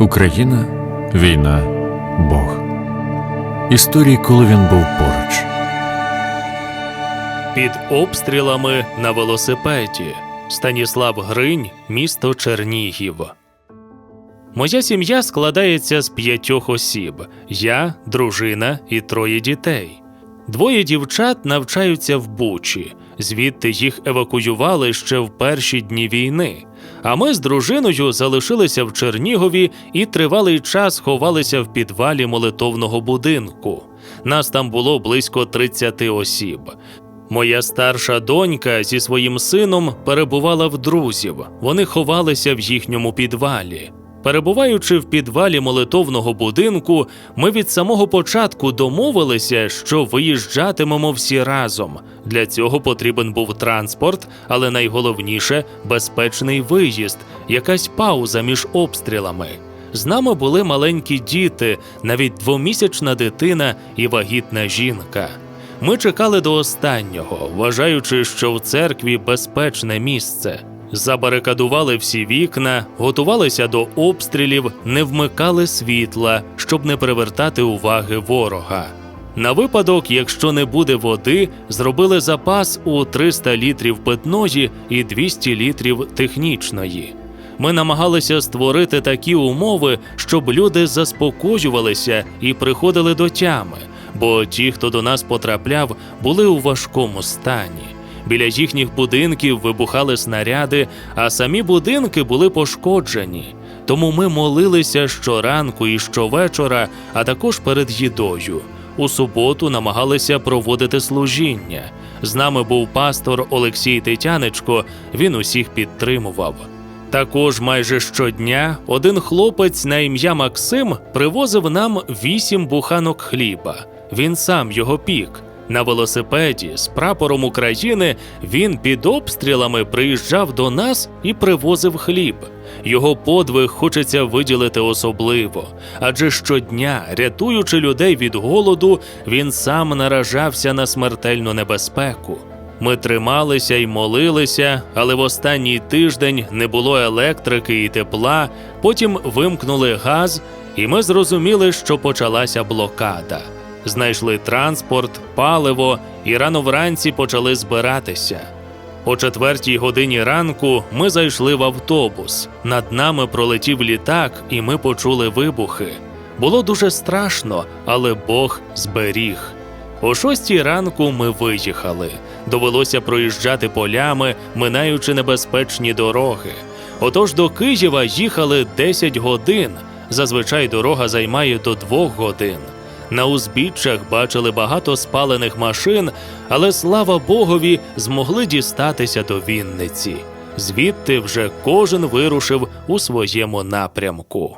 Україна, війна, Бог. Історії, коли він був поруч. Під обстрілами на велосипеді Станіслав Гринь, місто Чернігів. Моя сім'я складається з п'ятьох осіб: я, дружина і троє дітей. Двоє дівчат навчаються в Бучі, звідти їх евакуювали ще в перші дні війни. А ми з дружиною залишилися в Чернігові і тривалий час ховалися в підвалі молитовного будинку. Нас там було близько 30 осіб. Моя старша донька зі своїм сином перебувала в друзів. Вони ховалися в їхньому підвалі. Перебуваючи в підвалі молитовного будинку, ми від самого початку домовилися, що виїжджатимемо всі разом. Для цього потрібен був транспорт, але найголовніше безпечний виїзд, якась пауза між обстрілами. З нами були маленькі діти, навіть двомісячна дитина і вагітна жінка. Ми чекали до останнього, вважаючи, що в церкві безпечне місце. Забарикадували всі вікна, готувалися до обстрілів, не вмикали світла, щоб не привертати уваги ворога. На випадок, якщо не буде води, зробили запас у 300 літрів питної і 200 літрів технічної. Ми намагалися створити такі умови, щоб люди заспокоювалися і приходили до тями, бо ті, хто до нас потрапляв, були у важкому стані. Біля їхніх будинків вибухали снаряди, а самі будинки були пошкоджені. Тому ми молилися щоранку і щовечора, а також перед їдою. У суботу намагалися проводити служіння. З нами був пастор Олексій Тетянечко, він усіх підтримував. Також майже щодня один хлопець на ім'я Максим привозив нам вісім буханок хліба. Він сам його пік. На велосипеді з прапором України він під обстрілами приїжджав до нас і привозив хліб. Його подвиг хочеться виділити особливо, адже щодня, рятуючи людей від голоду, він сам наражався на смертельну небезпеку. Ми трималися й молилися, але в останній тиждень не було електрики і тепла. Потім вимкнули газ, і ми зрозуміли, що почалася блокада. Знайшли транспорт, паливо і рано вранці почали збиратися. О четвертій годині ранку ми зайшли в автобус. Над нами пролетів літак, і ми почули вибухи. Було дуже страшно, але Бог зберіг. О шостій ранку ми виїхали. Довелося проїжджати полями, минаючи небезпечні дороги. Отож до Києва їхали 10 годин. Зазвичай дорога займає до двох годин. На узбіччях бачили багато спалених машин, але слава Богові змогли дістатися до Вінниці. Звідти вже кожен вирушив у своєму напрямку.